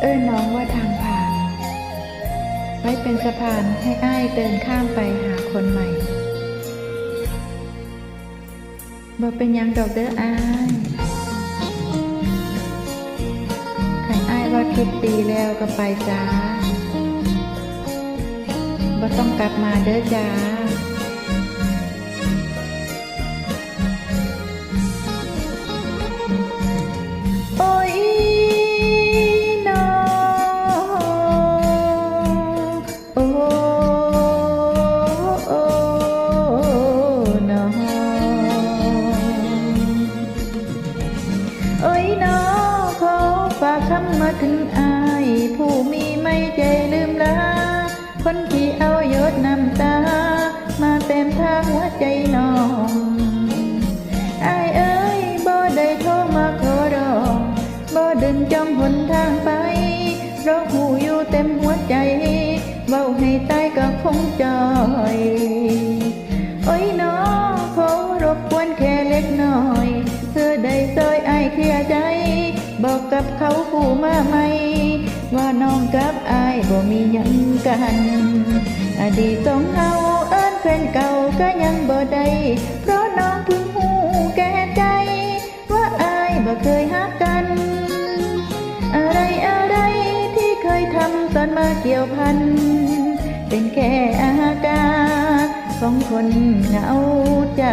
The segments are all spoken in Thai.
เอ้ยน้องว่าทางผ่าน ไว้เป็นสะพานให้อ้ายเดินข้ามไปหาคนใหม่บ่เป็นยังดอกเด้ออ้ายขันอ้ายว่าคิดดีแล้วก็ไปจ้าบ่ต้องกลับมาเด้อจ้า คนที่เอายศน้ำตา มาเต็มทางหัวใจน้องไอเอ้ยบ่ได้โทรมาขอร้องบ่ดึงจอมหนทางไปเพราะหูอยู่เต็มหัวใจเว้าให้ตายก็คงจอยโอ้ยน้องขอรบกวนแค่เล็กน้อย เพื่อได้ซอยไอเคลียใจ บอกกับเขาผู้มาใหม่ว่าน้องกับ บ่มีหยังกันอดีตสองเฮาเอิ้นแฟนเก่าก็ยังบ่ได้เพราะน้องเพิ่งหูแก่ใจ ว่าอายบ่เคยฮักกัน อะไรอะไรที่เคยทำตอนมาเกี่ยวพัน เป็นแค่อาการของคนเหงาใจ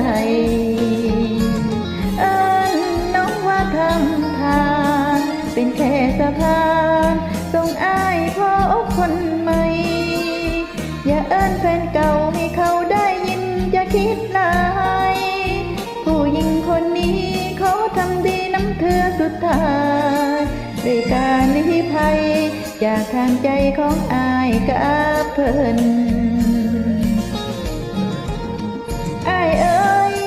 คนใหม่ อย่าเอิ้นแฟนเก่าให้เขาได้ยินอย่าคิดลาย ผู้หญิงคนนี้เขาทำดีน้ำเธอสุดท้ายด้วยการลี้ภัยจากทางใจของอายกับเพิ่นอายเอ้ย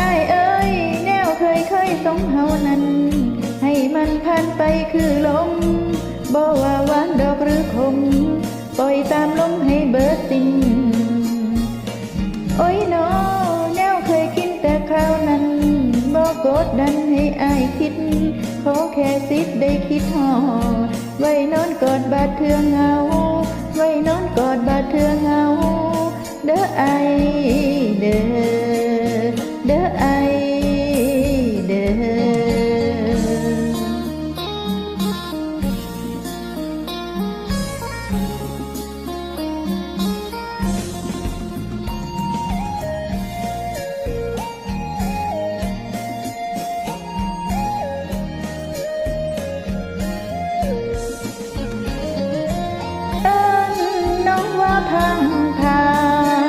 อายเอ้ยแนวเคยเคยสองเฮานั้น ให้มันผ่านไปคือ ดดันให้อายคิด ขอแค่สิทธิ์ได้คิดหอไว้นอนกอดบาดเทือเงา ไว้นอนกอดบาดเทือเงา เด้อไอเด้อ องว่าพังทา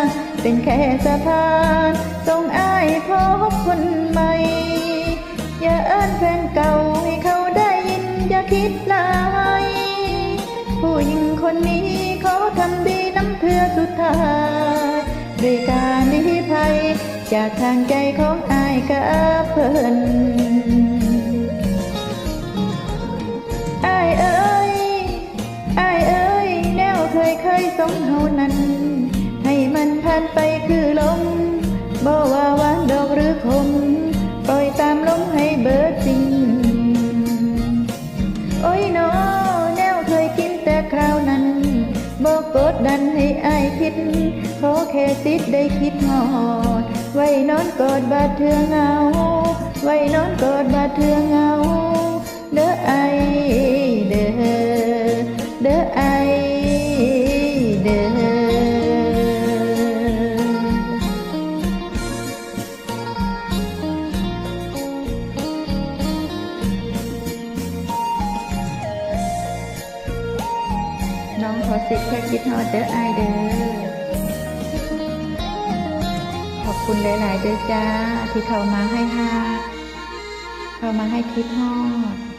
งเป็นแค่สะพานส่งอายพบคนใหม่ อย่าเอิ้นแฟนเก่าให้เขาได้ยิน อย่าคิดลาย ผู้หญิงคนนี้เขาทำดีน้ำเพื่อสุดท้ายด้วยการลี้ภัย จากทางใจของอายกับเพิ่น ให้มันผ่านไปคือลมบ่ว่าหวานดอกหรือคมปล่อยตามลมให้เบิดสิ้นโอ้ยน้อแนวเคยกินแต่คราวนั้นบอกกดดันให้อายคิดขอแค่สิทธิ์ได้คิดหอด ไว้นอนกอดบาดเทือเงา ไว้นอนกอดบาดเทือเงาเด้อไอเด้อ น้องขอสิทธิ์แค่คิดฮอดเด้อไอเด้อ ขอบคุณหลาย ๆ เด้อจ้า ที่เข้ามาให้ฮาเข้ามาให้คิดฮอด